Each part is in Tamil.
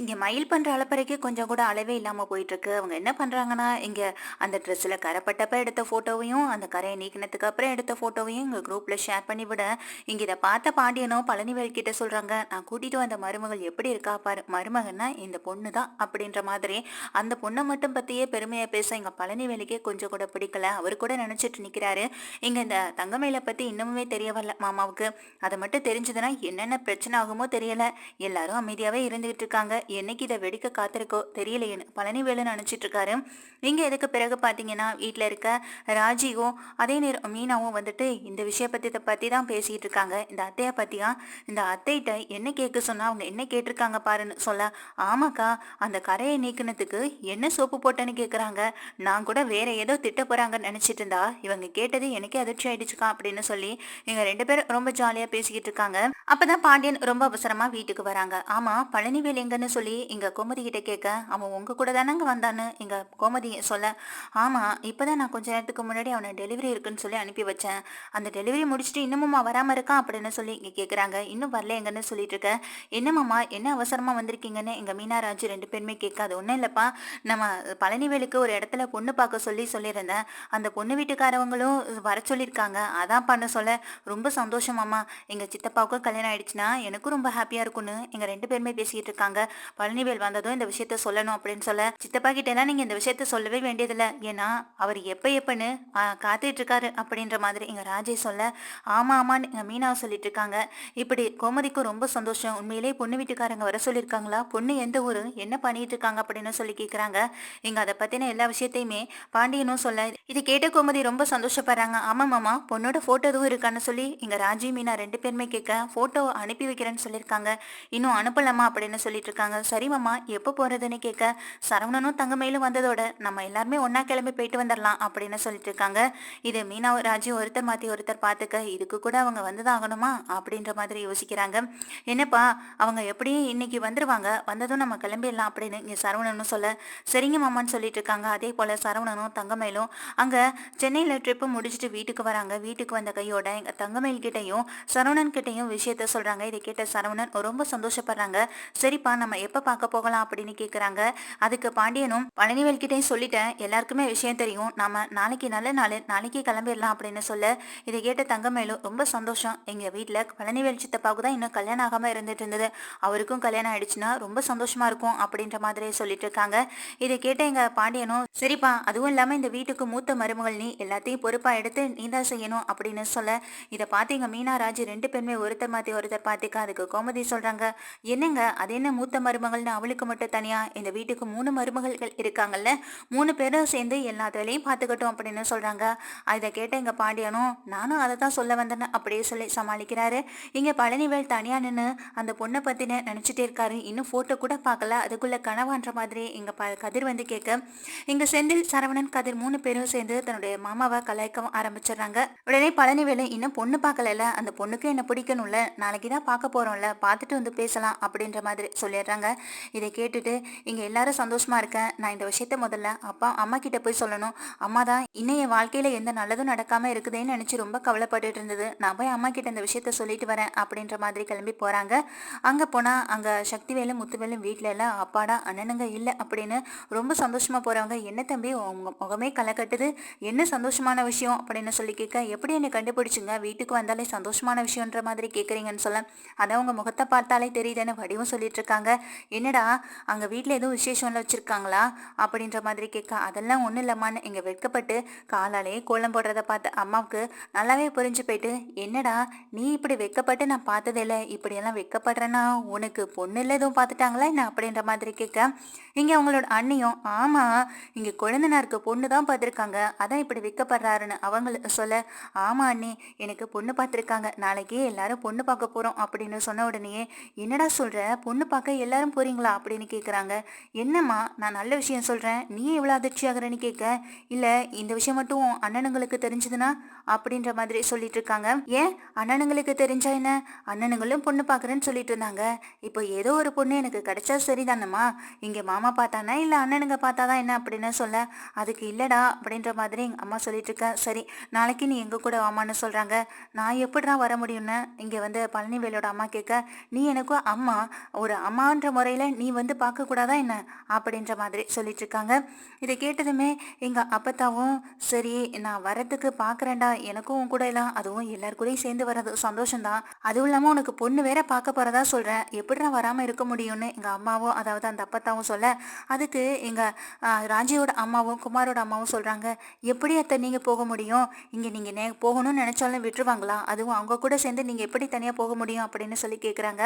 இங்கே மயில் பண்ணுற அளப்பறைக்கு கொஞ்சம் கூட அளவே இல்லாமல் போயிட்டுருக்கு. அவங்க என்ன பண்ணுறாங்கன்னா இங்கே அந்த ட்ரெஸ்ஸில் கரைப்பட்டப்ப எடுத்த ஃபோட்டோவையும் அந்த கரையை நீக்கினதுக்கு அப்புறம் எடுத்த ஃபோட்டோவையும் எங்கள் குரூப்பில் ஷேர் பண்ணி விட இங்கே இதை பார்த்த பாண்டியனும் பழனிவேல் கிட்ட சொல்கிறாங்க நான் கூட்டிகிட்டு வந்த மருமகள் எப்படி இருக்கா பாரு மருமகன்னா இந்த பொண்ணு தான் அப்படின்ற மாதிரி. அந்த பொண்ணை மட்டும் பற்றியே பெருமையாக பேச எங்கள் பழனிவேலுக்கே கொஞ்சம் கூட பிடிக்கல. அவர் கூட நினச்சிட்டு நிற்கிறாரு இங்கே இந்த தங்கமயிலை பற்றி இன்னமுமே தெரிய வரல மாமாவுக்கு. அதை மட்டும் தெரிஞ்சதுன்னா என்னென்ன பிரச்சனை ஆகுமோ தெரியல. எல்லாரும் அமைதியாகவே இருந்துகிட்டு இருக்காங்க. என்னைக்கு இதை வெடிக்க காத்திருக்கோ தெரியலையேன்னு பழனிவேலு நினச்சிட்டு இருக்காரு இங்கே இதுக்கு பிறகு பார்த்தீங்கன்னா வீட்டில் இருக்க ராஜியும் அதே நேரம் மீனாவும் வந்துட்டு இந்த விஷய பற்றி பற்றி தான் பேசிகிட்டு இருக்காங்க இந்த அத்தையை பற்றியா இந்த அத்தைகிட்ட என்ன கேட்க சொன்னால் அவங்க என்ன கேட்டிருக்காங்க பாருன்னு சொல்ல ஆமாக்கா அந்த கரையை நீக்கினதுக்கு என்ன சோப்பு போட்டேன்னு கேட்குறாங்க நான் கூட வேற ஏதோ திட்ட போகிறாங்கன்னு நினச்சிட்டு இருந்தா இவங்க கேட்டது எனக்கே அதிர்ச்சி ஆயிடுச்சுக்கா அப்படின்னு சொல்லி இவங்க ரெண்டு பேரும் ரொம்ப ஜாலியாக பேசிக்கிட்டு இருக்காங்க அப்பதான் பாண்டியன் ரொம்ப அவசரமாக வீட்டுக்கு வராங்க. ஆமாம் பழனிவேல் எங்கன்னு சொல்லி இங்கே கோமதி கிட்ட கேட்க அவன் உங்க கூட தானங்க வந்தான்னு? எங்கள் கோமதி சொல்ல ஆமாம் இப்போ தான் நான் கொஞ்ச நேரத்துக்கு முன்னாடி அவனை டெலிவரி இருக்குன்னு சொல்லி அனுப்பி வச்சேன். அந்த டெலிவரி முடிச்சுட்டு இன்னமும்மா வராமல் இருக்கான் அப்படின்னு சொல்லி இங்கே கேட்குறாங்க இன்னும் வரல எங்கன்னு சொல்லிட்டு இருக்க. என்னம்மாம்மா என்ன அவசரமாக வந்திருக்கீங்கன்னு? எங்கள் மீனாராஜ் ரெண்டு பேருமே கேட்காது ஒன்றும் இல்லைப்பா. நம்ம பழனிவேலுக்கு ஒரு இடத்துல பொண்ணு பார்க்க சொல்லி சொல்லியிருந்தேன். அந்த பொண்ணு வீட்டுக்காரவங்களும் வர சொல்லியிருக்காங்க. அதான் பண்ண சொல்ல ரொம்ப சந்தோஷமாம்மா எங்கள் சித்தப்பாவுக்கும் கல்யாணம் ஆயிடுச்சுன்னா எனக்கும் ரொம்ப ஹாப்பியாக இருக்கும்னு. எங்கள் ரெண்டு பேருமே பேசிக்கிட்டு இருக்காங்க. பழனிவேல் வந்ததும் இந்த விஷயத்த சொல்லணும் அப்படின்னு சொல்ல சித்தப்பா கிட்ட எல்லாம் நீங்கள் இந்த விஷயத்த சொல்லவே வேண்டியதில்லை. ஏன்னா அவர் எப்போ எப்பன்னு காத்துட்டு இருக்காரு அப்படின்ற மாதிரி எங்கள் ராஜே சொல்ல ஆமா ஆமான்னு எங்கள் மீனாவை சொல்லிட்டு இருக்காங்க இப்படி கோமதிக்கும் ரொம்ப சந்தோஷம். உண்மையிலே பொண்ணு வீட்டுக்காரங்க வர சொல்லியிருக்காங்களா? பொண்ணு எந்த ஊரு? என்ன பண்ணிட்டு இருக்காங்க அப்படின்னு சொல்லி கேட்குறாங்க இங்க அதை பத்தின எல்லா விஷயத்தையுமே பாண்டியனும் சொல்ல இது கேட்ட கோமதி ரொம்ப சந்தோஷப்படுறாங்க. ஆமா மாமா பொண்ணோட போட்டோ எதுவும் இருக்கான்னு சொல்லி இங்க ராஜி மீனா ரெண்டு பேருமே கேட்க போட்டோ அனுப்பி வைக்கிறேன்னு சொல்லியிருக்காங்க. இன்னும் அனுப்பலாமா? அப்படின்னு சொல்லிட்டு இருக்காங்க சரி மாமா எப்போ போறதுன்னு கேட்க சரவணனும் தங்கமயிலும் வந்ததோட நம்ம எல்லாருமே ஒன்றா கிளம்பி போயிட்டு வந்துடலாம் அப்படின்னு சொல்லிட்டு இருக்காங்க. இது மீனா ராஜி ஒருத்தர் மாத்தி ஒருத்தர் பார்த்துக்க இதுக்கு கூட அவங்க வந்துதான் ஆகணுமா? அப்படின்ற மாதிரி யோசிக்கிறாங்க. என்னப்பா அவங்க எப்படியும் இன்னைக்கு வந்துருவாங்க வந்ததும் நம்ம கிளம்பிடலாம் அப்படின்னு இங்கே சரவணனும் சொல்ல சரிங்க மாமான்னு சொல்லிட்டு இருக்காங்க. அதே போல சரவணனும் தங்கமயிலும் அங்கே சென்னையில் ட்ரிப்பு முடிச்சுட்டு வீட்டுக்கு வராங்க. வீட்டுக்கு வந்த கையோட எங்கள் தங்கமயில் கிட்டையும் சரவணன் கிட்டையும் விஷயத்த சொல்கிறாங்க இதை கேட்ட சரவணன் ரொம்ப சந்தோஷப்படுறாங்க. சரிப்பா நம்ம எப்போ பார்க்க போகலாம் அப்படின்னு கேட்குறாங்க அதுக்கு பாண்டியனும் பழனிவேல்கிட்டையும் சொல்லிட்டேன். எல்லாருக்குமே விஷயம் தெரியும். நாம நாளைக்கு நல்ல நாள் நாளைக்கே கிளம்பிடலாம் அப்படின்னு சொல்ல இதை கேட்ட தங்கமேலு ரொம்ப சந்தோஷம். எங்கள் வீட்டில் பழனிவேல் சித்தப்பாவுக்கு தான் இன்னும் கல்யாணம் ஆகாமல் இருந்துட்டு இருந்தது. அவருக்கும் கல்யாணம் ஆயிடுச்சுன்னா ரொம்ப சந்தோஷமா இருக்கும் அப்படின்ற மாதிரி சொல்லிட்டு இருக்காங்க. இதை கேட்ட எங்கள் பாண்டியனும் சரிப்பா அதுவும் இல்லாமல் இந்த வீட்டுக்கு மூத்த மருமகள் நீ எல்லாத்தையும் பொறுப்பாக எடுத்து நீ தான் செய்யணும் அப்படின்னு சொல்ல இதை பார்த்து எங்கள் மீனா ராஜ் ரெண்டு பேருமே ஒருத்தர் மாற்றி ஒருத்தர் பார்த்துக்க அதுக்கு கோமதி சொல்கிறாங்க என்னங்க? அது என்ன மூத்த மருமகள்னு அவளுக்கு மட்டும் தனியா? இந்த வீட்டுக்கு மூணு மருமகள்கள் இருக்காங்கல்ல. மூணு பேரும் சேர்ந்து எல்லா வேலையும் பார்த்துக்கட்டும் அப்படின்னு சொல்றாங்க. அதை கேட்ட எங்க பாண்டியனும் நானும் அதை தான் சொல்ல வந்தேன்னு அப்படியே சொல்லி சமாளிக்கிறாரு. இங்க பழனிவேல் தனியா நின்று அந்த பொண்ணை பத்தின நினைச்சிட்டே இருக்காரு. இன்னும் போட்டோ கூட பார்க்கல. அதுக்குள்ள கனவான்ற மாதிரி எங்க ப கதிர் வந்து கேட்க இங்க செந்தில் சரவணன் கதிர் மூணு பேரும் சேர்ந்து தன்னுடைய மாமாவை கலாய்க்கவும் ஆரம்பிச்சிடுறாங்க. உடனே பழனிவேலு இன்னும் பொண்ணு பார்க்கல அந்த பொண்ணுக்கு என்ன பிடிக்கணும்ல? நாளைக்கு தான் பார்க்க போறோம்ல. பார்த்துட்டு வந்து பேசலாம் அப்படின்ற மாதிரி சொல்லிடுறாங்க. இதை கேட்டுட்டு இங்கே எல்லாரும் சந்தோஷமாக இருக்கேன் நான் இந்த விஷயத்த முதல்ல அப்பா அம்மா கிட்ட போய் சொல்லணும். அம்மா தான் இன்னும் என் வாழ்க்கையில் எந்த நல்லதும் நடக்காமல் இருக்குதேன்னு நினச்சி ரொம்ப கவலைப்பட்டுட்டு இருந்தது. நான் போய் அம்மா கிட்ட இந்த விஷயத்த சொல்லிட்டு வரேன் அப்படின்ற மாதிரி கிளம்பி போகிறாங்க அங்கே போனால் அங்கே சக்திவேலு முத்துவேலும் வீட்டில் எல்லாம் அப்பாடா அண்ணனுங்க இல்லை அப்படின்னு ரொம்ப சந்தோஷமாக போகிறவங்க என்ன தம்பி உங்க முகமே களை கட்டுது. என்ன சந்தோஷமான விஷயம்? அப்படின்னு சொல்லி கேட்க எப்படி என்னை கண்டுபிடிச்சிங்க? வீட்டுக்கு வந்தாலே சந்தோஷமான விஷயம்ன்ற மாதிரி கேட்குறீங்கன்னு சொல்ல. அதான் உங்கள் முகத்தை பார்த்தாலே தெரியுதுன்னு வடிவும் சொல்லிட்டு இருக்காங்க. என்னடா அங்கே வீட்டில் எதுவும் விசேஷம்லாம் வச்சுருக்காங்களா? அப்படின்ற மாதிரி கேட்க. அதெல்லாம் ஒன்றும் இல்லைம்மான்னு இங்கே வெட்கப்பட்டு காலாலேயே கோலம் போடுறத பார்த்த அம்மாவுக்கு நல்லாவே புரிஞ்சு போயிட்டு என்னடா நீ இப்படி வெட்கப்பட்டு நான் பார்த்ததே இல்லை இப்படியெல்லாம் வெட்கப்படுறேன்னா உனக்கு பொண்ணு இல்லை எதுவும் பார்த்துட்டாங்களா என்ன? அப்படின்ற மாதிரி கேட்க. இங்கே அவங்களோட அண்ணியும் ஆமாம் இங்கே குழந்தைனாருக்கு பொண்ணு தான் பார்த்துருக்காங்க அதான் இப்படி வெட்கப்படுறாருன்னு அவங்க சொல்ல ஆமாம் அண்ணி எனக்கு பொண்ணு பார்த்துருக்காங்க நாளைக்கே எல்லாரும் பொண்ணு பார்க்க போகிறோம் அப்படின்னு சொன்ன உடனேயே என்னடா சொல்கிற பொண்ணு பார்க்க எல்லாரும் போறீங்களா அப்படின்னு கேட்குறாங்க என்னம்மா நான் நல்ல விஷயம் சொல்கிறேன் நீ எவ்வளோ அதிர்ச்சி ஆகுறேன்னு கேட்க இல்லை இந்த விஷயம் மட்டும் அண்ணனுங்களுக்கு தெரிஞ்சதுன்னா? அப்படின்ற மாதிரி சொல்லிட்டு இருக்காங்க. ஏன்? அண்ணனுங்களுக்கு தெரிஞ்சா என்ன? அண்ணனுங்களும் பொண்ணு பார்க்குறேன்னு சொல்லிட்டு இருந்தாங்க. இப்போ ஏதோ ஒரு பொண்ணு எனக்கு கிடைச்சா சரிதானம்மா? இங்கே மாமா பார்த்தானா? இல்லை அண்ணனுங்க பார்த்தாதான் என்ன அப்படின்னு சொல்ல அதுக்கு இல்லைடா அப்படின்ற மாதிரி எங்கள் அம்மா சொல்லிட்டு இருக்க. சரி நாளைக்கு நீ எங்கள் கூட வாமான்னு சொல்கிறாங்க நான் எப்படிதான் வர முடியும்னு? இங்கே வந்து பழனிவேலோட அம்மா கேட்க நீ எனக்கும் அம்மா ஒரு அம்மான்ற அப்படின்ற முறையில் நீ வந்து பார்க்கக்கூடாதா என்ன? அப்படின்ற மாதிரி சொல்லிட்டு இருக்காங்க இதை கேட்டதுமே எங்கள் அப்பத்தாவும் சரி நான் வரத்துக்கு பார்க்குறேன்டா. எனக்கும் உன் கூட எல்லாம் அதுவும் எல்லார் கூடயும் சேர்ந்து வர்றது சந்தோஷம்தான். அதுவும் இல்லாமல் உனக்கு பொண்ணு வேற பார்க்க போகிறதா சொல்கிறேன் எப்படி நான் வராமல் இருக்க முடியும்னு எங்கள் அம்மாவும் அதாவது அந்த அப்பத்தாவும் சொல்ல. அதுக்கு எங்கள் ராஜியோட அம்மாவும் குமாரோட அம்மாவும் சொல்கிறாங்க எப்படி அத்தை நீங்கள் போக முடியும்? இங்கே நீங்கள் நே போகணும்னு நினச்சாலும் விட்டுருவாங்களா? அதுவும் அவங்க கூட சேர்ந்து நீங்கள் எப்படி தனியாக போக முடியும்? அப்படின்னு சொல்லி கேட்குறாங்க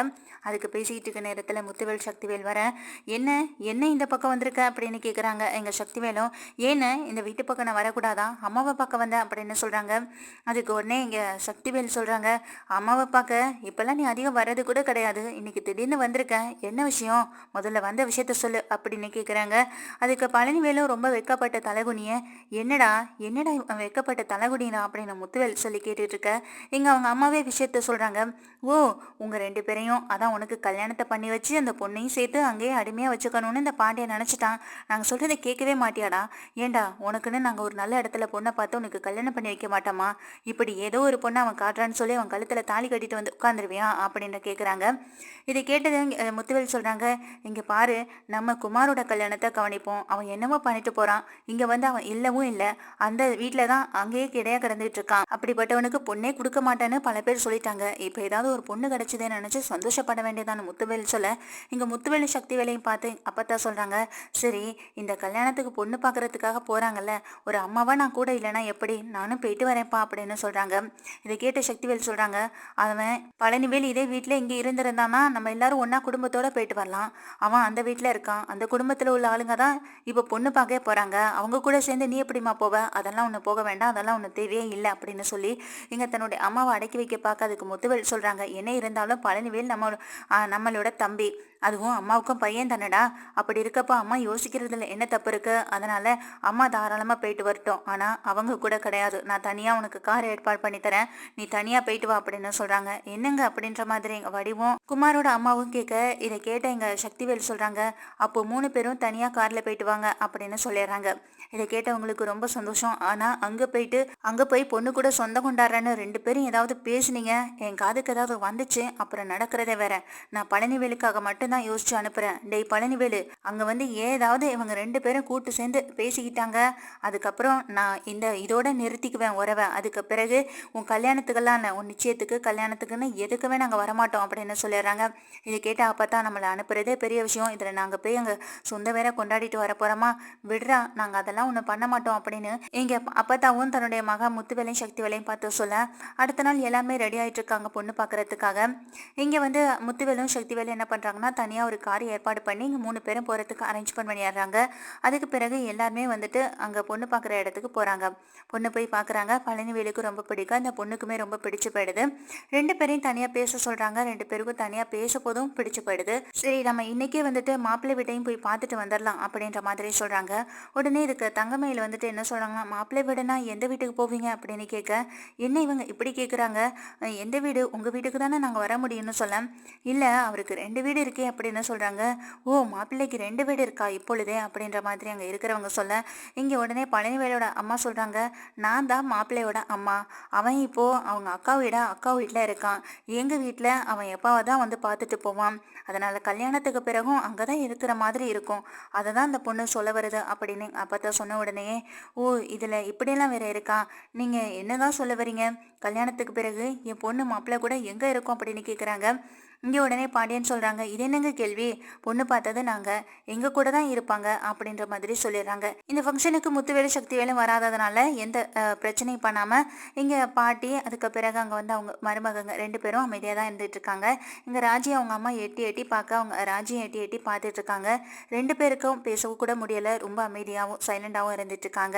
அதுக்கு பேசிக்கிட்டு இருக்க நேரத்தில் முத்து சக்திவேல் வர என்ன என்ன இந்த பக்கம் வந்திருக்க? அப்படின்னு கேட்குறாங்க எங்கள் சக்திவேலும் ஏன்னு இந்த வீட்டு பக்கம் நான் வரக்கூடாதா? அம்மாவை பார்க்க வந்தேன் அப்படின்னு சொல்கிறாங்க அதுக்கு உடனே இங்கே சக்திவேல் சொல்கிறாங்க அம்மாவை பார்க்க? இப்போல்லாம் நீ அதிகம் வர்றது கூட கிடையாது. இன்னைக்கு திடீர்னு வந்திருக்கேன் என்ன விஷயம்? முதல்ல வந்த விஷயத்த சொல்லு. அப்படின்னு கேட்குறாங்க அதுக்கு பழனிவேலும் ரொம்ப வெக்கப்பட்ட தலைகுனிய என்னடா என்னடா வெக்கப்பட்ட தலைகுடினா அப்படின்னு முத்துவேல் சொல்லி கேட்டுட்டு இருக்க இங்கே அவங்க அம்மாவே விஷயத்த சொல்கிறாங்க ஓ உங்கள் ரெண்டு பேரையும் அதான் உனக்கு கல்யாணத்தை பண்ணி வச்சு அந்த பொண்ணையும் சேர்த்து அங்கேயே அடிமையாக வச்சுக்கணும்னு இந்த பாண்டியை நினச்சிட்டான். நாங்கள் சொல்கிறத கேட்கவே மாட்டியாடா? ஏண்டா உனக்குன்னு நாங்கள் ஒரு நல்ல இடத்துல பொண்ணை பார்த்து உனக்கு கல்யாணம் பண்ணி வைக்க மாட்டோமா? இப்படி ஏதோ ஒரு பொண்ணை அவன் காட்டுறான்னு சொல்லி அவன் கழுத்தில் தாலி கட்டிட்டு வந்து உட்காந்துருவியா அப்படின்னு கேட்குறாங்க இதை கேட்டது முத்துவேல் சொல்கிறாங்க இங்கே பாரு நம்ம குமாரோட கல்யாணத்தை கவனிப்போம். அவன் என்னமோ பண்ணிட்டு போகிறான் இங்கே வந்து அவன் இல்லவும் இல்லை. அந்த வீட்டில் தான் அங்கேயே கிடையா கிடந்துட்டு இருக்கான். அப்படிப்பட்டவனுக்கு பொண்ணே கொடுக்க மாட்டேன்னு பல பேர் சொல்லிட்டாங்க. இப்போ ஏதாவது ஒரு பொண்ணு கிடச்சதே நினச்சி சந்தோஷப்பட வேண்டியதான முத்துவேல் சொல்ல. இங்கே முத்துவேலு சக்தி வேலையும் பார்த்து அப்பத்தா சொல்கிறாங்க சரி இந்த கல்யாணத்துக்கு பொண்ணு பார்க்கறதுக்காக போகிறாங்கல்ல ஒரு அம்மாவாக நான் கூட இல்லைன்னா எப்படி? நானும் போயிட்டு வரேன்ப்பா அப்படின்னு சொல்கிறாங்க இதை கேட்ட சக்திவேல் சொல்கிறாங்க அவன் பழனிவேல் இதே வீட்டில் இங்கே இருந்திருந்தான்னா நம்ம எல்லாரும் ஒன்றா குடும்பத்தோடு போயிட்டு வரலாம். அவன் அந்த வீட்டில் இருக்கான். அந்த குடும்பத்தில் உள்ள ஆளுங்க தான் இப்போ பொண்ணு பார்க்கவே போகிறாங்க அவங்க கூட சேர்ந்து நீ எப்படிம்மா போவ? அதெல்லாம் ஒன்று போக வேண்டாம். அதெல்லாம் ஒன்று தேவையே இல்லை அப்படின்னு சொல்லி இங்கே தன்னுடைய அம்மாவை அடக்கி வைக்க பார்க்க அதுக்கு முத்துவேல் சொல்கிறாங்க என்ன இருந்தாலும் பழனிவேல் நம்ம நம்மளோட தம்பி. அதுவும் அம்மாவுக்கும் பையன் தானடா. அப்படி இருக்கப்போ அம்மா யோசிக்கிறதுல என்ன தப்பு இருக்கு? அதனால அம்மா தாராளமாக போயிட்டு வரட்டும். ஆனால் அவங்க கூட கிடையாது. நான் தனியாக உனக்கு கார் ஏற்பாடு பண்ணி தரேன். நீ தனியாக போயிட்டு வா அப்படின்னு சொல்கிறாங்க என்னங்க அப்படின்ற மாதிரி எங்கள் வடிவும் குமாரோட அம்மாவும் கேட்க இதை கேட்ட எங்கள் சக்திவேல் சொல்கிறாங்க அப்போ மூணு பேரும் தனியாக காரில் போயிட்டு வாங்க அப்படின்னு சொல்லிடுறாங்க. இதை கேட்டவங்களுக்கு ரொம்ப சந்தோஷம். ஆனால் அங்கே போயிட்டு அங்கே போய் பொண்ணு கூட சொந்தம் கொண்டாடுறேன்னு ரெண்டு பேரும் ஏதாவது பேசுனீங்க. என் காதுக்கு ஏதாவது வந்துச்சு. அப்புறம் நடக்கிறதே வேற. நான் பழனிவேலுக்காக மட்டும்தான் யோசிச்சு அனுப்புகிறேன் டேய் பழனிவேலு அங்கே வந்து ஏதாவது இவங்க ரெண்டு பேரும் கூட்டு சேர்ந்து பேசிக்கிட்டாங்க. அதுக்கப்புறம் நான் இந்த இதோட நிறுத்திக்குவேன் உறவை. அதுக்கு பிறகு உன் கல்யாணத்துக்கெல்லாம் உன் நிச்சயத்துக்கு கல்யாணத்துக்குன்னு எதுக்குமே நாங்கள் வரமாட்டோம் அப்படின்னு சொல்லிடுறாங்க. இதை கேட்டால் அப்போ தான் நம்மளை அனுப்புறதே பெரிய விஷயம். இதில் நாங்கள் போய் அங்கே சொந்த வேற கொண்டாடிட்டு வர போகிறோமா விடுறா. நாங்கள் அதெல்லாம் ஒன்று பண்ண மாட்டோம் அப்படின்னு இங்கே அப்பத்தாவும் தன்னுடைய மகா முத்துவேலையும் சக்தி வேலையும் பார்த்து சொல்ல அடுத்த நாள் எல்லாமே ரெடி ஆகிட்டு இருக்காங்க பொண்ணு பார்க்கறதுக்காக. இங்கே வந்து முத்துவேலும் சக்தி வேலையும் என்ன பண்ணுறாங்கன்னா தனியாக ஒரு கார் ஏற்பாடு பண்ணி இங்கே மூணு பேரும் போகிறதுக்கு அரேஞ்ச்மெண்ட் பண்ணிடுறாங்க. அதுக்கு பிறகு எல்லாருமே வந்துட்டு அங்கே பொண்ணு பார்க்குற இடத்துக்கு போகிறாங்க பொண்ணு போய் பார்க்குறாங்க. பழனிவேலுக்கு ரொம்ப பிடிக்கும். அந்த பொண்ணுக்குமே ரொம்ப பிடிச்சு போயிடுது. ரெண்டு பேரையும் தனியாக பேச சொல்கிறாங்க ரெண்டு பேருக்கும் தனியாக பேச போதும் பிடிச்சு போயிடுது. சரி நம்ம இன்றைக்கே வந்துட்டு மாப்பிள்ளை வீட்டையும் போய் பார்த்துட்டு வந்துடலாம் அப்படின்ற மாதிரி சொல்கிறாங்க உடனே இதுக்கு தங்கமயில் வந்துட்டு என்ன சொல்கிறாங்கன்னா மாப்பிள்ளை வீடுனா எந்த வீட்டுக்கு போவீங்க? அப்படின்னு கேட்க என்ன இவங்க இப்படி கேட்குறாங்க எந்த வீடு? உங்கள் வீட்டுக்கு தானே நாங்கள் வர முடியும்னு சொல்ல. இல்லை அவருக்கு ரெண்டு வீடு இருக்கே அப்படின்னு சொல்கிறாங்க ஓ மாப்பிள்ளைக்கு ரெண்டு வீடு இருக்கா இப்பொழுதே? அப்படின்ற மாதிரி அங்கே இருக்கிறவங்க சொல்ல இங்கே உடனே பழனிவேலோட அம்மா சொல்கிறாங்க நான் தான் மாப்பிள்ளையோட அம்மா. அவன் இப்போது அவங்க அக்கா வீட? அக்கா வீட்டில் இருக்கான். எங்கள் வீட்டில் அவன் எப்பாவை தான் வந்து பார்த்துட்டு போவான். அதனால் கல்யாணத்துக்கு பிறகும் அங்கே தான் இருக்கிற மாதிரி இருக்கும். அதை தான் அந்த பொண்ணு சொல்ல வருது அப்படின்னு அப்போ சொன்ன உடனே ஓ இதில் இப்படியெல்லாம் வேற இருக்கா? நீங்கள் என்னதான் சொல்ல வரீங்க கல்யாணத்துக்கு பிறகு என் பொண்ணு மாப்பிள்ளை கூட எங்கே இருக்கும்? அப்படின்னு கேட்குறாங்க இங்கே உடனே பாண்டியன் சொல்கிறாங்க இது என்னங்க கேள்வி? பொண்ணு பார்த்தது நாங்கள் எங்கள் கூட தான் இருப்பாங்க அப்படின்ற மாதிரி சொல்லிடுறாங்க. இந்த ஃபங்க்ஷனுக்கு முத்துவேலு சக்திவேலும் வராததுனால எந்த பிரச்சனையும் பண்ணாமல் இங்கே பாட்டி அதுக்கு பிறகு அங்கே வந்து அவங்க மருமகங்க ரெண்டு பேரும் அமைதியாக தான் இருந்துட்டு இருக்காங்க. இங்கே ராஜி அவங்க அம்மா எட்டி எட்டி பார்க்க அவங்க ராஜியும் எட்டி எட்டி பார்த்துட்டு இருக்காங்க. ரெண்டு பேருக்கும் பேசவும் கூட முடியலை. ரொம்ப அமைதியாகவும் சைலண்டாகவும் இருந்துட்டு இருக்காங்க.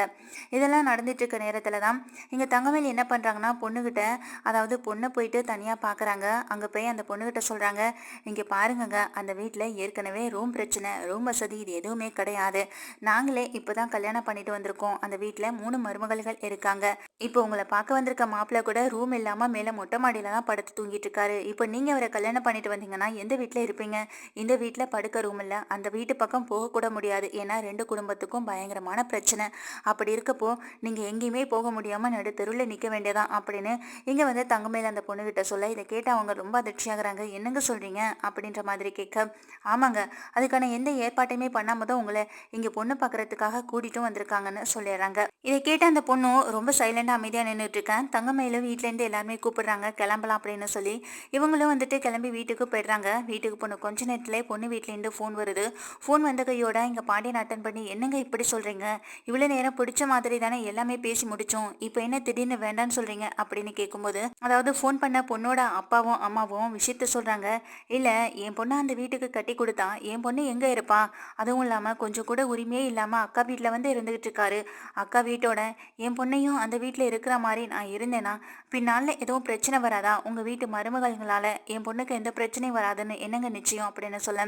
இதெல்லாம் நடந்துட்டு இருக்க நேரத்தில் தான் இங்கே தங்கவேல் என்ன பண்ணுறாங்கன்னா பொண்ணுகிட்ட அதாவது பொண்ணை போயிட்டு தனியாக பார்க்குறாங்க அங்கே போய் அந்த பொண்ணுகிட்ட சொல்கிறாங்க இங்கே பாருங்கங்க அந்த வீட்டில் ஏற்கனவே ரூம் பிரச்சனை ரூம் வசதி இது எதுவுமே கிடையாது நாங்களே இப்போ தான் கல்யாணம் பண்ணிட்டு வந்திருக்கோம் அந்த வீட்டில் மூணு மருமகள்கள் இருக்காங்க இப்போ உங்களை பார்க்க வந்திருக்க மாப்பிள்ளை கூட ரூம் இல்லாமல் மேலே மொட்டை மாடியில் தான் படுத்து தூங்கிட்டு இருக்காரு. இப்போ நீங்கள் அவரை கல்யாணம் பண்ணிட்டு வந்தீங்கன்னா, எந்த வீட்டில் இருப்பீங்க? இந்த வீட்டில் படுக்க ரூம் இல்லை அந்த வீட்டு பக்கம் போகக்கூட முடியாது. ஏன்னா ரெண்டு குடும்பத்துக்கும் பயங்கரமான பிரச்சனை. அப்படி இருக்கப்போ, நீங்கள் எங்கேயுமே போக முடியாமல் நடு தெருவில் நிற்க வேண்டியதான் அப்படின்னு இங்கே வந்து தங்கமயில அந்த பொண்ணுகிட்ட சொல்ல, இதை கேட்டு அவங்க ரொம்ப அதிர்ச்சியாகிறாங்க என்ன என்னங்க சொல்றீங்க? அப்படின்ற மாதிரி கேட்க, ஆமாங்க. அதுக்கான எந்த ஏற்பாட்டையுமே பண்ணாம தான் உங்களை இங்கே பொண்ணு பார்க்குறதுக்காக கூட்டிகிட்டும் வந்திருக்காங்கன்னு சொல்லிடுறாங்க. இதை கேட்ட அந்த பொண்ணும் ரொம்ப சைலண்டாக அமைதியா நின்னுட்டு இருக்கேன். தங்கமயிலும் வீட்லேருந்து எல்லாருமே கூப்பிடுறாங்க கிளம்பலாம் அப்படின்னு சொல்லி. இவங்களும் வந்துட்டு கிளம்பி வீட்டுக்கு போயிடுறாங்க. வீட்டுக்கு போன கொஞ்ச நேரத்தில் பொண்ணு வீட்லேருந்து ஃபோன் வருது. ஃபோன் வந்த கையோட இங்க பாண்டியன் அட்டன் பண்ணி, என்னங்க இப்படி சொல்றீங்க? இவ்வளோ நேரம் பிடிச்ச மாதிரி தானே எல்லாமே பேசி முடிச்சோம். இப்போ என்ன திடீர்னு வேண்டான்னு சொல்றீங்க? அப்படின்னு கேட்கும்போது, அதாவது ஃபோன் பண்ண பொண்ணோட அப்பாவும் அம்மாவும் விஷயத்த சொல்ல சொல்கிறாங்க இல்லை என் பொண்ணை அந்த வீட்டுக்கு கட்டி கொடுத்தா என் பொண்ணு எங்கே இருப்பா? அதுவும் இல்லாமல் கொஞ்சம் கூட உரிமையே இல்லாமல் அக்கா வீட்டில் வந்து இருந்துகிட்டு இருக்காரு. அக்கா வீட்டோட என் பொண்ணையும் அந்த வீட்டில் இருக்கிற மாதிரி நான் இருந்தேன்னா பின்னால் எதுவும் பிரச்சனை வராதா? உங்கள் வீட்டு மருமகள்களால் என் பொண்ணுக்கு எந்த பிரச்சனையும் வராதுன்னு என்னங்க நிச்சயம்? அப்படின்னு சொல்ல,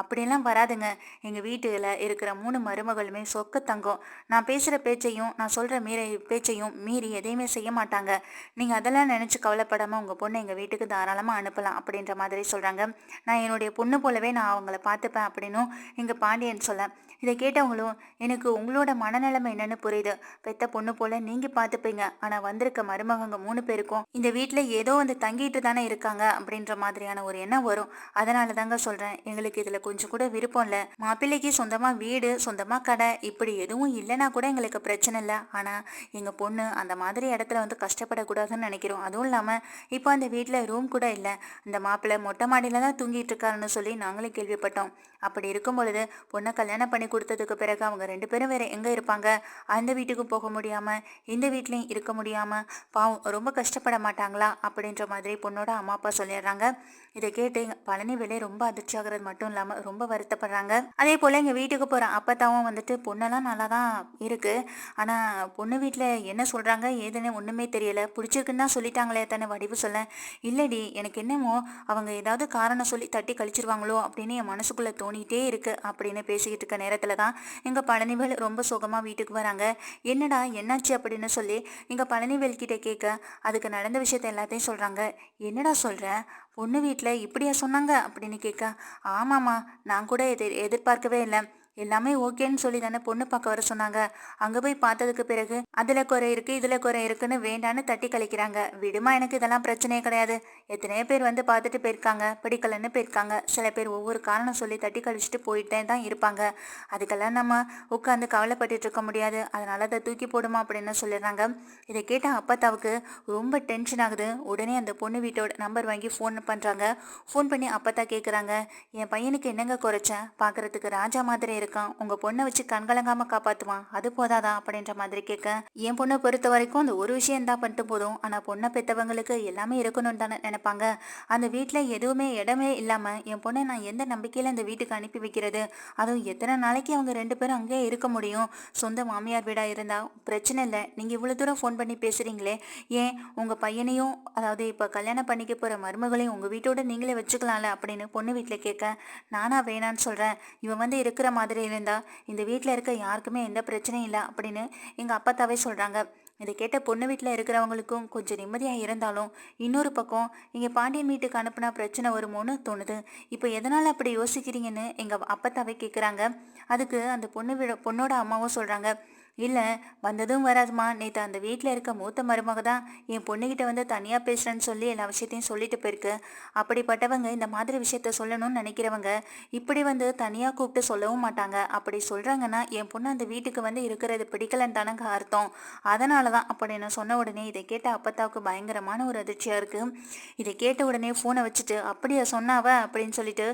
அப்படியெல்லாம் வராதுங்க. எங்கள் வீட்டில் இருக்கிற மூணு மருமகளுமே சொக்க தங்கம். நான் பேசுகிற பேச்சையும் நான் சொல்கிற மீறி பேச்சையும் மீறி எதையுமே செய்ய மாட்டாங்க. நீங்கள் அதெல்லாம் நினச்சி கவலைப்படாமல் உங்கள் பொண்ணு எங்கள் வீட்டுக்கு தாராளமாக அனுப்பலாம் அப்படின்ற மாதிரி சொல்றாங்க. நான் என்னுடைய பொண்ணு போலவே நான் அவங்கள பார்த்துப்பேன் அப்படின்னும் எங்கள் பாண்டியன் சொல்ல, இதை கேட்டவங்களும் எனக்கு உங்களோட மனநிலைமை என்னன்னு புரியுது. பெத்த பொண்ணு போல நீங்கள் பார்த்துப்பீங்க. ஆனால் வந்திருக்க மருமகங்க மூணு பேருக்கும் இந்த வீட்டில் ஏதோ வந்து தங்கிட்டு தானே இருக்காங்க அப்படின்ற மாதிரியான ஒரு எண்ணம் வரும். அதனால தாங்க சொல்கிறேன் எங்களுக்கு இதில் கொஞ்சம் கூட விருப்பம் இல்லை மாப்பிள்ளைக்கு சொந்தமாக வீடு, சொந்தமாக கடை இப்படி எதுவும் இல்லைன்னா கூட எங்களுக்கு பிரச்சனை இல்லை ஆனால் எங்கள் பொண்ணு அந்த மாதிரி இடத்துல வந்து கஷ்டப்படக்கூடாதுன்னு நினைக்கிறோம். அதுவும் இல்லாமல் இப்போ அந்த வீட்டில் ரூம் கூட இல்லை அந்த மாப்பிள்ளை மொட்டை மாடியில தான் தூங்கிட்டு இருக்காருன்னு சொல்லி நாங்களும் கேள்விப்பட்டோம். அப்படி இருக்கும் பொழுது பொண்ணை கல்யாணம் பண்ணி கொடுத்ததுக்கு பிறகு அவங்க ரெண்டு பேரும் வேற எங்க இருப்பாங்க? அந்த வீட்டுக்கும் போக முடியாம, இந்த வீட்லயும் இருக்க முடியாம பாவம் ரொம்ப கஷ்டப்பட மாட்டாங்களா? அப்படின்ற மாதிரி பொண்ணோட அம்மா அப்பா சொல்லிடுறாங்க. இதை கேட்டு பழனி வேலை ரொம்ப அதிர்ச்சியாகிறது மட்டும் இல்லாம ரொம்ப வருத்தப்படுறாங்க. அதே போல எங்க வீட்டுக்கு போற அப்பத்தாவும் வந்துட்டு பொண்ணெல்லாம் நல்லா தான் இருக்கு. ஆனா பொண்ணு வீட்டில் என்ன சொல்றாங்க ஏதுன்னு ஒண்ணுமே தெரியல. பிடிச்சிருக்குன்னு தான் சொல்லிட்டாங்களே தானே வடிவு சொல்ல, இல்லடி எனக்கு என்னமோ அவங்க ஏதாவது காரணம் சொல்லி தட்டி கழிச்சிருவாங்களோ அப்படின்னு என் மனசுக்குள்ள தோணிட்டே இருக்கு அப்படின்னு பேசிக்கிட்டு இருக்க நேரத்துல தான் எங்க பழனிவேல் ரொம்ப சுகமா வீட்டுக்கு வராங்க. என்னடா என்னாச்சு அப்படின்னு சொல்லி இங்க பழனிவேல் கிட்ட கேட்க, அதுக்கு நடந்த விஷயத்த எல்லாத்தையும் சொல்றாங்க. என்னடா சொல்ற? பொண்ணு வீட்டில் இப்படியா சொன்னாங்க? அப்படின்னு கேட்க, ஆமாம்மா நான் கூட எதிர் எதிர்பார்க்கவே இல்லை எல்லாமே ஓகேன்னு சொல்லி தானே பொண்ணு பார்க்க வர சொன்னாங்க. அங்கே போய் பார்த்ததுக்கு பிறகு அதில் குறை இருக்குது இதில் குறை இருக்குன்னு வேண்டான்னு தட்டி கழிக்கிறாங்க. விடுமா எனக்கு இதெல்லாம் பிரச்சனையே கிடையாது. எத்தனையோ பேர் வந்து பார்த்துட்டு போயிருக்காங்க. பிடிக்கலன்னு போயிருக்காங்க. சில பேர் ஒவ்வொரு காரணம் சொல்லி தட்டி கழிச்சுட்டு போயிட்டே தான் இருப்பாங்க. அதுக்கெல்லாம் நம்ம உட்காந்து கவலைப்பட்டுட்டு இருக்க முடியாது. அதனால அதை தூக்கி போடுமா அப்படின்னு சொல்லிடுறாங்க. இதை கேட்ட அப்பத்தாவுக்கு ரொம்ப டென்ஷன் ஆகுது. உடனே அந்த பொண்ணு வீட்டோட நம்பர் வாங்கி ஃபோன் பண்ணுறாங்க ஃபோன் பண்ணி அப்பத்தா கேட்குறாங்க, என் பையனுக்கு என்னங்க குறைச்சேன்? பார்க்கறதுக்கு ராஜா மாதிரி இருக்கான். உங்கள் பொண்ணை வச்சு கண்கலங்காமல் காப்பாற்றுவான் அது போதாதா? அப்படின்ற மாதிரி கேட்க, என் பொண்ணை பொறுத்த வரைக்கும் அந்த ஒரு விஷயம் தான் பண்ணிட்டு போதும். ஆனால் பொண்ணை பெற்றவங்களுக்கு எல்லாமே இருக்கணும்னு தானே நினைப்பாங்க. அந்த வீட்டில் எதுவுமே இடமே இல்லாமல் என் பொண்ணை நான் எந்த நம்பிக்கையில் இந்த வீட்டுக்கு அனுப்பி வைக்கிறது? அதுவும் எத்தனை நாளைக்கு அவங்க ரெண்டு பேரும் அங்கேயே இருக்க முடியும்? சொந்த மாமியார் வீடாக இருந்தால் பிரச்சனை இல்லை. நீங்கள் இவ்வளோ தூரம் ஃபோன் பண்ணி பேசுகிறீங்களே ஏன் உங்கள் பையனையும் அதாவது இப்போ கல்யாணம் பண்ணிக்க போகிற மருமகளையும் உங்கள் வீட்டோட நீங்களே வச்சுக்கலாம்ல அப்படின்னு பொண்ணு வீட்டில் கேட்க, நானா வேணான்னு சொல்கிறேன் இவன் வந்து இருக்கிற மாதிரி இருந்தால் இந்த வீட்டில் இருக்க யாருக்குமே எந்த பிரச்சனையும் இல்லை அப்படின்னு எங்கள் அப்பத்தாவே சொல்கிறாங்க இதை கேட்ட பொண்ணு வீட்டில் இருக்கிறவங்களுக்கும் கொஞ்சம் நிம்மதியாக இருந்தாலும் இன்னொரு பக்கம் இங்கே பாண்டியன் வீட்டுக்கு அனுப்புனா பிரச்சனை வருமோன்னு தோணுது. இப்போ எதனால் அப்படி யோசிக்கிறீங்கன்னு எங்கள் அப்பத்தாவே கேட்குறாங்க. அதுக்கு அந்த பொண்ணு வீட பொண்ணோட அம்மாவும் சொல்கிறாங்க, இல்லை வந்ததும் வராதுமா நேற்று அந்த வீட்டில் இருக்க மூத்த மருமக தான் என் பொண்ணுக்கிட்ட வந்து தனியாக பேசுகிறேன்னு சொல்லி எல்லா விஷயத்தையும் சொல்லிட்டு போயிருக்கு. அப்படிப்பட்டவங்க இந்த மாதிரி விஷயத்த சொல்லணும்னு நினைக்கிறவங்க இப்படி வந்து தனியாக கூப்பிட்டு சொல்லவும் மாட்டாங்க. அப்படி சொல்கிறாங்கன்னா என் பொண்ணு அந்த வீட்டுக்கு வந்து இருக்கிறது பிடிக்கலன்னு தானங்க அர்த்தம். அதனால தான் அப்படின்னு சொன்ன உடனே இதை கேட்ட அப்பத்தாவுக்கு பயங்கரமான ஒரு அதிர்ச்சியாக இருக்குது. இதை கேட்ட உடனே ஃபோனை வச்சுட்டு அப்படியா சொன்னாவ அப்படின்னு சொல்லிட்டு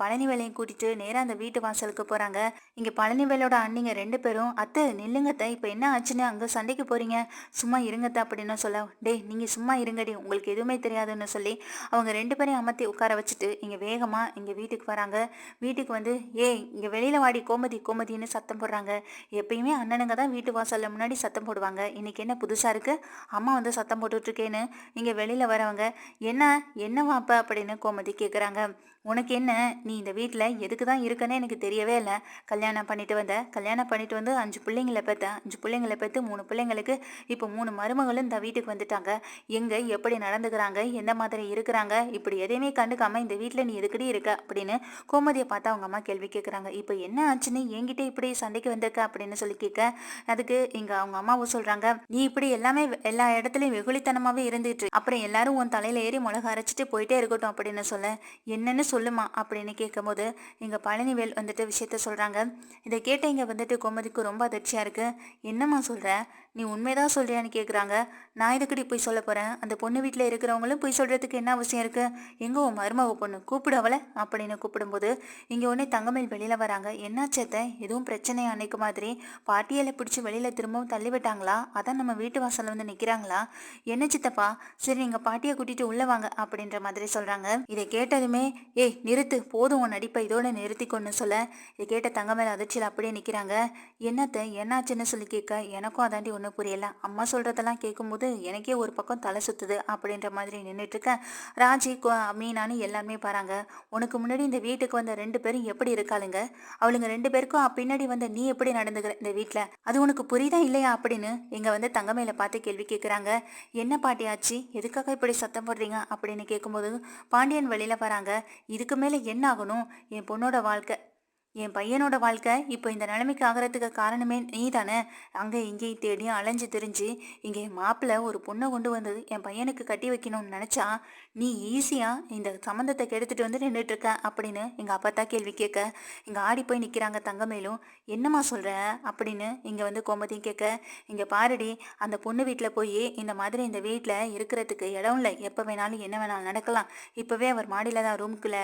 பழனி வேலையும் கூட்டிட்டு நேராக அந்த வீட்டு வாசலுக்கு போகிறாங்க. இங்கே பழனி வேலையோட அண்ணிங்க ரெண்டு பேரும் அத்தை இல்லைங்கத்தா இப்போ என்ன ஆச்சுன்னு அங்கே சண்டைக்கு போகிறீங்க சும்மா இருங்கத்த அப்படின்னு சொல்ல டேய் நீங்கள் சும்மா இருங்கடி. உங்களுக்கு எதுவுமே தெரியாதுன்னு சொல்லி அவங்க ரெண்டு பேரையும் அமர்த்தி உட்கார வச்சுட்டு இங்கே வேகமாக இங்கே வீட்டுக்கு வராங்க. வீட்டுக்கு வந்து ஏய் இங்கே வெளியில் வாடி கோமதி கோமதின்னு சத்தம் போடுறாங்க. எப்பயுமே அண்ணனுங்க தான் வீட்டு வாசலில் முன்னாடி சத்தம் போடுவாங்க. இன்றைக்கி என்ன புதுசாக இருக்குது அம்மா வந்து சத்தம் போட்டுட்ருக்கேன்னு இங்கே வெளியில் வரவங்க என்ன என்ன வாப்ப அப்படின்னு கோமதி கேட்குறாங்க உனக்கு என்ன? நீ இந்த வீட்டில் எதுக்கு தான் இருக்கன்னு எனக்கு தெரியவே இல்லை. கல்யாணம் பண்ணிட்டு வந்த கல்யாணம் பண்ணிட்டு வந்து அஞ்சு பிள்ளைங்களை பெற்ற அஞ்சு பிள்ளைங்களை பெற்று மூணு பிள்ளைங்களுக்கு இப்போ மூணு மருமகளும் இந்த வீட்டுக்கு வந்துட்டாங்க. எங்கே எப்படி நடந்துக்கிறாங்க? எந்த மாதிரி இருக்கிறாங்க? இப்படி எதையுமே கண்டுக்காமல் இந்த வீட்டில் நீ எதுக்கடி இருக்க? அப்படின்னு கோமதியை பார்த்து அவங்க அம்மா கேள்வி கேட்குறாங்க இப்போ என்ன ஆச்சுன்னு? என்கிட்ட இப்படி சண்டைக்கு வந்திருக்க? அப்படின்னு சொல்லி கேட்க அதுக்கு இங்கே அவங்க அம்மாவும் சொல்கிறாங்க நீ இப்படி எல்லாமே எல்லா இடத்துலையும் வெகுளித்தனமாகவே இருந்துட்டு அப்புறம் எல்லாரும் உன் தலையில் ஏறி மிளகா அரைச்சிட்டு போயிட்டே இருக்கட்டும் அப்படின்னு சொல்ல என்னன்னு சொல்லுமா அப்படின்னு கேட்கும்போது இங்கே பழனிவேல் வந்துட்டு விஷயத்த சொல்கிறாங்க இதை கேட்ட இங்கே வந்துட்டு கோமதிக்கு ரொம்ப அதிர்ச்சியாக இருக்கு. என்னம்மா சொல்கிற நீ உண்மைதான் சொல்றியான்னு கேட்குறாங்க நான் இதுக்கடி போய் சொல்ல போகிறேன் அந்த பொண்ணு வீட்டில் இருக்கிறவங்களும் போய் சொல்கிறதுக்கு என்ன அவசியம் இருக்குது எங்கே உன் மருமக பொண்ணு கூப்பிடு அவளை அப்படின்னு கூப்பிடும்போது இங்கே உடனே தங்கமேல் வெளியில் வராங்க. என்னாச்சத்த எதுவும் பிரச்சனை அன்னைக்கு மாதிரி பாட்டியலை பிடிச்சி வெளியில் திரும்பவும் தள்ளி விட்டாங்களா அதான் நம்ம வீட்டு வாசலில் வந்து நிற்கிறாங்களா என்ன சித்தப்பா? சரி நீங்கள் பாட்டியை கூட்டிட்டு உள்ளே வாங்க அப்படின்ற மாதிரி சொல்கிறாங்க இதை கேட்டதுமே ஏய் நிறுத்து. போதும் உன் நடிப்பை. இதோட நிறுத்திக்கொன்னு சொல்ல. இதை கேட்ட தங்கமேல அதிர்ச்சியில் அப்படியே நிற்கிறாங்க என்னத்த? என்னாச்சுன்னு சொல்லி கேட்க எனக்கும் அதாண்டி ஒன்றும் புரியல. அம்மா சொல்கிறதெல்லாம் கேட்கும்போது எனக்கே ஒரு பக்கம் தலை சுத்துது அப்படின்ற மாதிரி நின்றுட்டு இருக்கேன் ராஜி கோ- எல்லாருமே பாருங்க. உனக்கு முன்னாடி இந்த வீட்டுக்கு வந்த ரெண்டு பேரும் எப்படி இருக்காளுங்க? அவளுங்க ரெண்டு பேருக்கும் பின்னாடி வந்த நீ எப்படி நடந்துக்கிற இந்த வீட்டில் அது உனக்கு புரியுதா இல்லையா அப்படின்னு இங்கே வந்து தங்கமேல பார்த்து கேள்வி கேட்குறாங்க என்ன பாட்டியாச்சு எதுக்காக இப்படி சத்தம் போடுறீங்க அப்படின்னு கேட்கும்போது பாண்டியன் வெளியில் வராங்க. இதுக்கு மேலே என்ன ஆகணும்? என் பொண்ணோட வாழ்க்கை என் பையனோட வாழ்க்கை இப்போ இந்த நிலைமைக்கு ஆகிறதுக்கு காரணமே நீ தானே அங்கே இங்கேயும் தேடி அலைஞ்சு திரிஞ்சு இங்கே மாப்பிள்ளை ஒரு பொண்ணை கொண்டு வந்து என் பையனுக்கு கட்டி வைக்கணும்னு நினச்சா நீ ஈஸியாக இந்த சம்மந்தத்தை கெடுத்துட்டு வந்து நின்றுட்டு இருக்க அப்படின்னு எங்கள் அப்பா தான் கேள்வி கேட்க இங்கே ஆடி போய் நிற்கிறாங்க தங்கமேலும் என்னம்மா சொல்கிற அப்படின்னு இங்கே வந்து கோமதியும் கேட்க இங்கே பாருடி அந்த பொண்ணு வீட்டில் போய் இந்த மாதிரி இந்த வீட்டில் இருக்கிறதுக்கு இடம் இல்லை. எப்போ வேணாலும் என்ன வேணாலும் நடக்கலாம். இப்போவே அவர் மாடியில் தான் ரூம்குள்ளே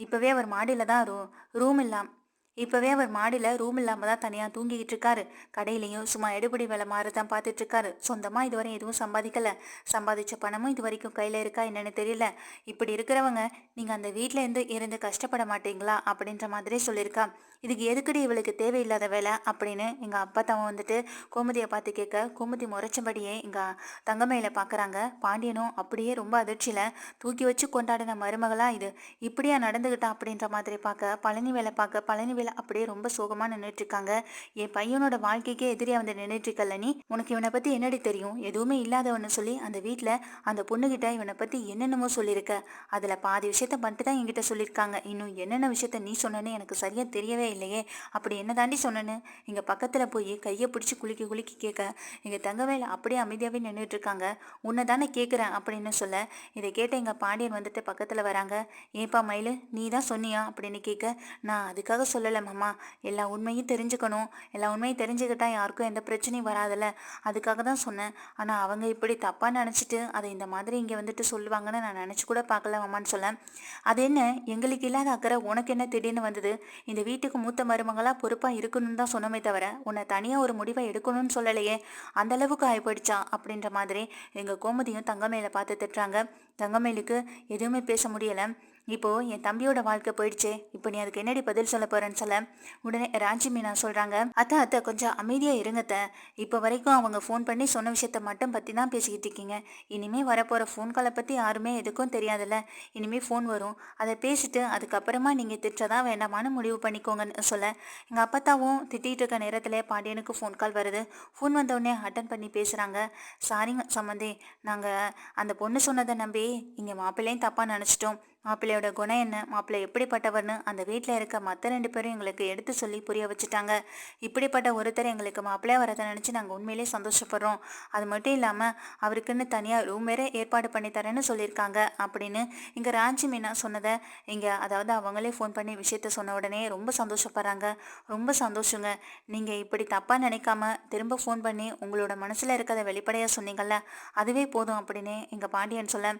இப்போவே அவர் மாடியில் தான் ரூ ரூம் இல்லாம் இப்போவே அவர் மாடியில் ரூம் இல்லாமல் தான் தனியாக தூங்கிக்கிட்டு இருக்காரு. கடையிலையும் சும்மா எடுபடி வேலை மாறி தான் பார்த்துட்டு இருக்காரு. சொந்தமாக இதுவரை எதுவும் சம்பாதிக்கல. சம்பாதிச்ச பணமும் இது வரைக்கும் கையில் இருக்கா என்னன்னு தெரியல. இப்படி இருக்கிறவங்க நீங்கள் அந்த வீட்டில் இருந்து இருந்து கஷ்டப்பட மாட்டீங்களா? அப்படின்ற மாதிரி சொல்லியிருக்கா. இதுக்கு எதுக்குடி இவளுக்கு தேவையில்லாத வேலை? அப்படின்னு எங்கள் அப்பா தவன் வந்துட்டு கோமதியை பார்த்து கேட்க கோமதி முறைச்சபடியே எங்கள் தங்கமையில பார்க்குறாங்க. பாண்டியனும் அப்படியே ரொம்ப அதிர்ச்சியில் தூக்கி வச்சு கொண்டாடின மருமகளா இது. இப்படியா நடந்துக்கிட்டா அப்படின்ற மாதிரி பார்க்க பழனி வேலை பார்க்க பழனி வேலை அப்படியே ரொம்ப சோகமாக நின்றுட்டு இருக்காங்க என் பையனோட வாழ்க்கைக்கே எதிரியா வந்து நின்றுட்டு இருக்கல்ல நீ உனக்கு இவனை பற்றி என்னடி தெரியும்? எதுவுமே இல்லாதவன்னு சொல்லி அந்த வீட்டில் அந்த பொண்ணுகிட்ட இவனை பற்றி என்னென்னமோ சொல்லியிருக்க அதில் பாதி விஷயத்த மட்டும் தான் என்கிட்ட சொல்லியிருக்காங்க இன்னும் என்னென்ன விஷயத்த நீ சொன்னேன்னு எனக்கு சரியாக தெரியவே இல்லையே. அப்படி என்ன தாண்டி சொன்னேன்னு? இங்கே பக்கத்தில் போய் கையை பிடிச்சி குலுக்கி குலுக்கி கேட்க எங்கள் தங்கவேல அப்படியே அமைதியாகவே நின்றுட்டு இருக்காங்க உன்னை தானே கேட்குறேன் அப்படின்னு சொல்ல இதை கேட்ட எங்கள் பாண்டியன் வந்துட்டு பக்கத்தில் வராங்க. ஏப்பா மயிலு நீ தான் சொன்னியா அப்படின்னு கேட்க நான் அதுக்காக சொல்லலை மாமா எல்லா உண்மையும் தெரிஞ்சுக்கணும். எல்லா உண்மையும் தெரிஞ்சுக்கிட்டா யாருக்கும் எந்த பிரச்சனையும் வராதுல்ல. அதுக்காக தான் சொன்னேன். ஆனால் அவங்க இப்படி தப்பாக நினச்சிட்டு அதை இந்த மாதிரி இங்கே வந்துட்டு சொல்லுவாங்கன்னு நான் நினச்சி கூட பார்க்கல மாமான்னு சொல்ல. அது என்ன? எங்களுக்கு இல்லாத அக்கறை உனக்கு என்ன திடீர்னு வந்தது? இந்த வீட்டுக்கு மூத்த மருமகளாக பொறுப்பாக இருக்கணும்னு தான் சொன்னமே தவிர உன்னை தனியாக ஒரு முடிவை எடுக்கணும்னு சொல்லலையே. அந்தளவுக்கு ஆகிப்போயிடுச்சா அப்படின்ற மாதிரி எங்கள் கோமதியும் தங்கமேல பார்த்து திட்டுறாங்க. தங்கமேலுக்கு எதுவுமே பேச முடியலை. இப்போ என் தம்பியோட வாழ்க்கை போயிடுச்சே. இப்போ நீ அதுக்கு என்னடி பதில் சொல்ல போறேன்னு சொல்ல? உடனே ராஞ்சி மீனா சொல்றாங்க அத்தை அத்தை கொஞ்சம் அமைதியா இருங்கத்த இப்போ வரைக்கும் அவங்க ஃபோன் பண்ணி சொன்ன விஷயத்த மட்டும் பத்தி தான் பேசிக்கிட்டு இருக்கீங்க. இனிமே வரப்போற ஃபோன் காலை பத்தி யாருமே எதுக்கும் தெரியாதுல்ல. இனிமே ஃபோன் வரும். அதை பேசிட்டு அதுக்கப்புறமா நீங்க திட்டதா வேண்டாமான்னு முடிவு பண்ணிக்கோங்கன்னு சொல்ல. எங்க அப்பத்தாவும் திட்டிகிட்டு இருக்க நேரத்தில் பாண்டியனுக்கு ஃபோன் கால் வருது. ஃபோன் வந்தவுடனே அட்டன் பண்ணி பேசுறாங்க. சாரிங்க சம்மந்தி நாங்க அந்த பொண்ணு சொன்னதை நம்பி இங்க மாப்பிள்ளையும் தப்பா நினைச்சிட்டோம். மாப்பிள்ளையோட குணம் என்ன? மாப்பிள்ளை எப்படிப்பட்டவர்னு அந்த வீட்டில் இருக்க மற்ற ரெண்டு பேரும் எங்களுக்கு எடுத்து சொல்லி புரிய வச்சுட்டாங்க. இப்படிப்பட்ட ஒருத்தர் எங்களுக்கு மாப்பிள்ளையாக வரதை நினச்சி நாங்கள் உண்மையிலே சந்தோஷப்படுறோம். அது மட்டும் இல்லாமல் அவருக்குன்னு தனியாக ரூம் வேற ஏற்பாடு பண்ணி தரேன்னு சொல்லியிருக்காங்க. அப்படின்னு இங்கே ராஞ்சி மீனா சொன்னதை இங்கே அதாவது அவங்களே ஃபோன் பண்ணி விஷயத்த சொன்ன உடனே ரொம்ப சந்தோஷப்படுறாங்க. ரொம்ப சந்தோஷங்க. நீங்கள் இப்படி தப்பாக நினைக்காம திரும்ப ஃபோன் பண்ணி உங்களோட மனசில் இருக்கிறத வெளிப்படையாக சொன்னீங்கல்ல அதுவே போதும் அப்படின்னு எங்கள் பாண்டியன் சொல்ல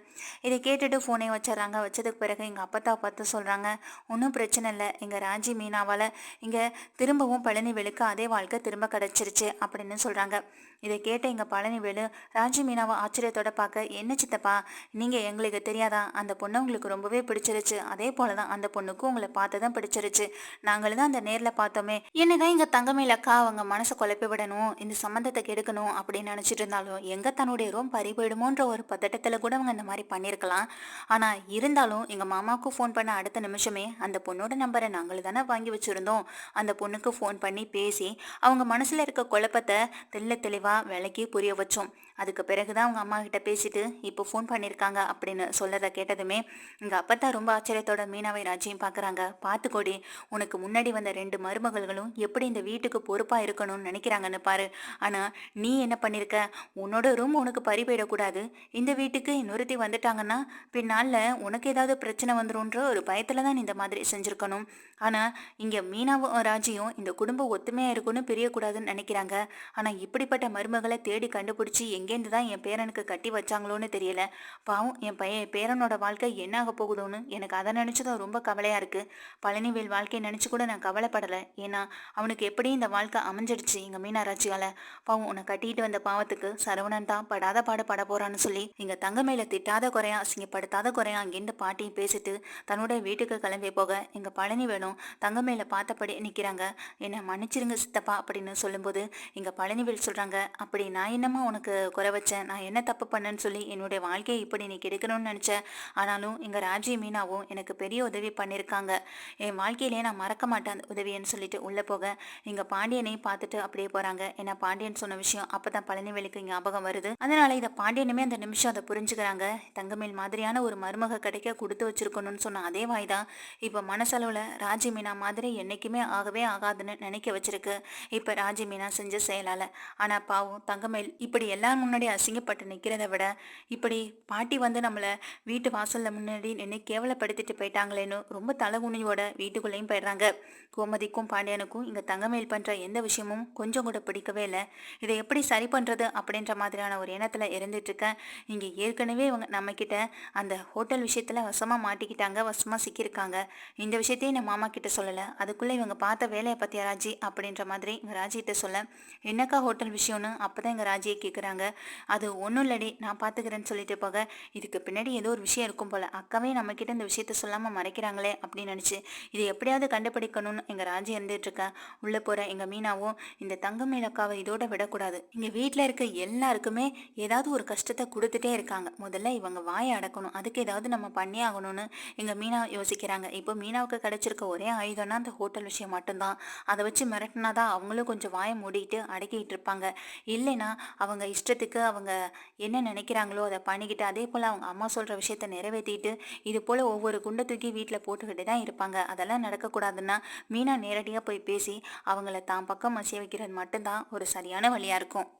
இதை கேட்டுட்டு ஃபோனை வச்சிடறாங்க. வச்சது பிறகு எங்கள் அப்பத்தா பார்த்து சொல்கிறாங்க ஒன்றும் பிரச்சனை இல்லை. எங்கள் ராஜி மீனாவால் இங்கே திரும்பவும் பழனிவேலுக்கு அதே வாழ்க்கை திரும்ப கிடச்சிருச்சு அப்படின்னு சொல்கிறாங்க இதை கேட்ட எங்கள் பழனிவேலு ராஜி மீனாவை ஆச்சரியத்தோட பார்க்க என்ன சித்தப்பா நீங்கள் எங்களுக்கு தெரியாதா? அந்த பொண்ணு உங்களுக்கு ரொம்பவே பிடிச்சிருச்சு. அதே போல தான் அந்த பொண்ணுக்கும் உங்களை பார்த்து தான் பிடிச்சிருச்சு. நாங்களும் தான் அந்த நேரில் பார்த்தோமே. என்னதான் எங்கள் தங்கமேலக்கா அவங்க மனசை குழப்பி விடணும் இந்த சம்மந்தத்தை கெடுக்கணும் அப்படின்னு நினச்சிட்டு இருந்தாலும் எங்கே தன்னுடைய ரூம் பறி போயிடுமோன்ற ஒரு பதட்டத்தில் கூட அவங்க இந்த மாதிரி பண்ணியிருக்கலாம் ஆனால் இருந்தாலும் எங்கள் மாமாவுக்கு ஃபோன் பண்ண அடுத்த நிமிஷமே அந்த பொண்ணோட நம்பரை நாங்கள் தானே வாங்கி வச்சுருந்தோம். அந்த பொண்ணுக்கு ஃபோன் பண்ணி பேசி அவங்க மனசில் இருக்க குழப்பத்தை தெள்ள தெளிவாக விலைக்கு புரிய வச்சோம். அதுக்கு பிறகு தான் அவங்க அம்மா கிட்ட பேசிட்டு இப்போ ஃபோன் பண்ணியிருக்காங்க அப்படின்னு சொல்லதை கேட்டதுமே எங்கள் தான் ரொம்ப ஆச்சரியத்தோட மீனாவை ராஜ்யம் பார்க்குறாங்க பார்த்துக்கோடி உனக்கு முன்னாடி வந்த ரெண்டு மருமகள்களும் எப்படி இந்த வீட்டுக்கு பொறுப்பாக இருக்கணும்னு நினைக்கிறாங்கன்னு பாரு. ஆனால் நீ என்ன பண்ணியிருக்க உன்னோட ரூம் உனக்கு பறி போயிடக்கூடாது. இந்த வீட்டுக்கு இன்னொருத்தி வந்துட்டாங்கன்னா பின்னால் உனக்கு ஏதாவது பிரச்சனை வந்துடும்ன்ற ஒரு பயத்தில் தான் இந்த மாதிரி செஞ்சுருக்கணும். ஆனால் இங்கே மீனாவும் ராஜியும் இந்த குடும்பம் ஒத்துமையாக இருக்கும்னு பிரியக்கூடாதுன்னு நினைக்கிறாங்க. ஆனால் இப்படிப்பட்ட மருமகளை தேடி கண்டுபிடிச்சி எங்கேருந்து தான் என் பேரனுக்கு கட்டி வச்சாங்களோன்னு தெரியல. பாவம் என் பையன் பேரனோட வாழ்க்கை என்ன ஆக போகுதோன்னு எனக்கு அதை நினச்சதும் ரொம்ப கவலையாக இருக்குது பழனிவேல் வாழ்க்கையை நினச்சி கூட நான் கவலைப்படலை. ஏன்னா அவனுக்கு எப்படி இந்த வாழ்க்கை அமைஞ்சிடுச்சு எங்கள் மீனாராட்சியால் பாவம் உன்னை கட்டிட்டு வந்த பாவத்துக்கு சரவணன் தான் படாத பாடு பட போகிறான்னு சொல்லி எங்கள் தங்க திட்டாத குறையா அசிங்கப்படுத்தாத குறையா அங்கேருந்து பாட்டி எல்லார்கிட்டையும் பேசிட்டு தன்னோட வீட்டுக்கு கிளம்பி போக இங்கே பழனி வேணும். தங்கமேல பார்த்தபடி நிற்கிறாங்க என்னை மன்னிச்சிருங்க சித்தப்பா அப்படின்னு சொல்லும்போது இங்கே பழனிவேல் சொல்கிறாங்க அப்படி நான் என்னம்மா உனக்கு குறை வச்சேன்? நான் என்ன தப்பு பண்ணேன்னு சொல்லி என்னுடைய வாழ்க்கையை இப்படி நீ கெடுக்கணும்னு நினச்சேன் ஆனாலும் எங்கள் ராஜி மீனாவும் எனக்கு பெரிய உதவி பண்ணியிருக்காங்க என் வாழ்க்கையிலே நான் மறக்க மாட்டேன் அந்த உதவின்னு சொல்லிட்டு உள்ளே போக இங்கே பாண்டியனையும் பார்த்துட்டு அப்படியே போகிறாங்க ஏன்னா பாண்டியன் சொன்ன விஷயம் அப்போ தான் பழனிவேலுக்கு ஞாபகம் வருது. அதனால இதை பாண்டியனுமே அந்த நிமிஷம் அதை புரிஞ்சுக்கிறாங்க. தங்கமேல் மாதிரியான ஒரு மருமக கிடைக்க கொடுத்து வச்சிருக்கணும்னு சொன்ன அதே வாய் தான். இப்போ மனசளவில் ராஜி மீனா மாதிரி என்றைக்குமே ஆகவே ஆகாதுன்னு நினைக்க வச்சிருக்கு. இப்போ ராஜி மீனா செஞ்ச செயலால். ஆனால் பாவம் தங்கமேல் இப்படி எல்லாரும் முன்னாடி அசிங்கப்பட்டு நிற்கிறத விட இப்படி பாட்டி வந்து நம்மளை வீட்டு வாசலில் முன்னாடி நின்று கேவலப்படுத்திட்டு போயிட்டாங்களேன்னு ரொம்ப தலகுனியோட வீட்டுக்குள்ளேயும் போயிடுறாங்க. கோமதிக்கும் பாண்டியனுக்கும் இங்கே தங்கமேல் பண்ணுற எந்த விஷயமும் கொஞ்சம் கூட பிடிக்கவே இல்லை. இதை எப்படி சரி பண்ணுறது அப்படின்ற மாதிரியான ஒரு எண்ணத்தில் இருந்துட்டுருக்கேன் இங்கே ஏற்கனவே இவங்க நம்மக்கிட்ட அந்த ஹோட்டல் விஷயத்தில் வசமாக மாட்டிக்கிட்டாங்க வசமாக சிக்கியிருக்காங்க. இந்த விஷயத்தையும் நான் மாமா கிட்ட சொல்லலை. அதுக்குள்ளே இவங்க பார்த்த வேலையை பற்றியா ராஜி? அப்படின்ற மாதிரி இவங்க ராஜிகிட்ட சொல்ல என்னக்கா ஹோட்டல் விஷயம்னு? அப்போ தான் எங்கள் ராஜியை கேட்குறாங்க அது ஒன்றும் இல்லடி நான் பார்த்துக்கிறேன்னு சொல்லிட்டு போக. இதுக்கு பின்னாடி ஏதோ ஒரு விஷயம் இருக்கும் போல். அக்காவே நம்மக்கிட்ட இந்த விஷயத்த சொல்லாமல் மறைக்கிறாங்களே அப்படின்னு நினச்சி இது எப்படியாவது கண்டுபிடிக்கணும்னு எங்கள் ராஜி இருந்துகிட்ருக்கேன் உள்ளே போகிற எங்கள் மீனாவும் இந்த தங்கமேல் அக்காவை இதோட விடக்கூடாது. இங்கே வீட்டில் இருக்க எல்லாருக்குமே ஏதாவது ஒரு கஷ்டத்தை கொடுத்துட்டே இருக்காங்க. முதல்ல இவங்க வாயை அடக்கணும். அதுக்கு ஏதாவது நம்ம பண்ணி ஆகணும்னு எங்கள் மீனா யோசிக்கிறாங்க. இப்போ மீனாவுக்கு கிடைச்சிருக்க ஒரே ஆயுதம்னா அந்த ஹோட்டல் விஷயம் மட்டும்தான். அதை வச்சு மிரட்டினா தான் அவங்களும் கொஞ்சம் வாயை மூடிட்டு அடக்கிட்டு இருப்பாங்க. இல்லைன்னா அவங்க இஷ்டத்துக்கு அவங்க என்ன நினைக்கிறாங்களோ அதை பண்ணிக்கிட்டு அதே போல் அவங்க அம்மா சொல்கிற விஷயத்த நிறைவேற்றிட்டு இது போல் ஒவ்வொரு குண்டை தூக்கி வீட்டில் போட்டுக்கிட்டு தான் இருப்பாங்க. அதெல்லாம் நடக்கக்கூடாதுன்னா மீனா நேரடியாக போய் பேசி அவங்கள தான் பக்கம் மசிய வைக்கிறது மட்டும்தான் ஒரு சரியான வழியாக இருக்கும்.